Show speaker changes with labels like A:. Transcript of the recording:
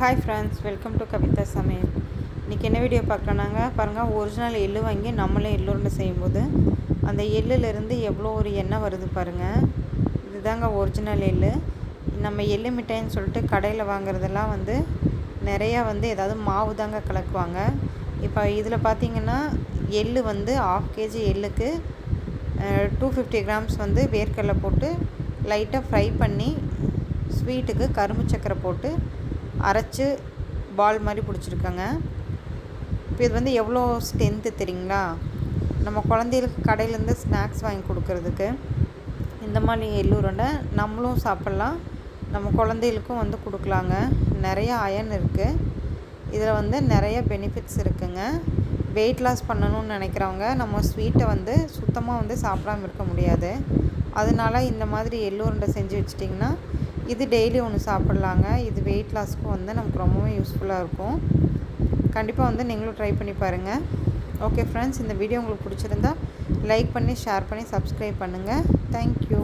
A: Hi friends welcome to Kavitha Samayal இன்றைக்கி என்ன video பார்க்கலாங்க பாருங்கள் ஒரிஜினல் எள்ளு வாங்கி நம்மளே எள்ளுருண்டை செய்யும்போது அந்த எள்ளுலேருந்து எவ்வளோ ஒரு எண்ணெய் வருது பாருங்கள் இதுதாங்க ஒரிஜினல் எள்ளு. நம்ம எள்ளு மிட்டாயின்னு சொல்லிட்டு கடையில் வாங்குறதெல்லாம் வந்து நிறையா வந்து ஏதாவது மாவு தாங்க கலக்குவாங்க. இப்போ இதில் பார்த்தீங்கன்னா எள்ளு வந்து ஆஃப் கேஜி எள்ளுக்கு டூ ஃபிஃப்டி கிராம்ஸ் வந்து வேர்க்கடலை போட்டு லைட்டாக ஃப்ரை பண்ணி ஸ்வீட்டுக்கு கரும்பு சக்கரை போட்டு அரைச்சி பால் மாதிரி பிடிச்சிருக்கேங்க. இப்போ இது வந்து எவ்வளோ ஸ்ட்ரென்த்து தெரியுங்களா? நம்ம குழந்தைகளுக்கு கடையிலேருந்து ஸ்நாக்ஸ் வாங்கி கொடுக்கறதுக்கு இந்த மாதிரி எள்ளுருண்டை நம்மளும் சாப்பிட்லாம். நம்ம குழந்தைகளுக்கும் வந்து கொடுக்கலாங்க. நிறைய அயன் இருக்குது இதில் வந்து நிறைய பெனிஃபிட்ஸ் இருக்குங்க. வெயிட் லாஸ் பண்ணணும்னு நினைக்கிறவங்க நம்ம ஸ்வீட்டை வந்து சுத்தமாக வந்து சாப்பிடாம இருக்க முடியாது. அதனால இந்த மாதிரி எள்ளுருண்டை செஞ்சு வச்சிட்டிங்கன்னா இது டெய்லி ஒன்று சாப்பிட்லாங்க. இது வெயிட் லாஸ்க்கும் வந்து நமக்கு ரொம்பவே யூஸ்ஃபுல்லாக இருக்கும். கண்டிப்பாக வந்து நீங்களும் ட்ரை பண்ணி பாருங்கள் ஓகே ஃப்ரெண்ட்ஸ் இந்த வீடியோ உங்களுக்கு பிடிச்சிருந்தா லைக் பண்ணி ஷேர் பண்ணி சப்ஸ்கிரைப் பண்ணுங்கள் தேங்க்யூ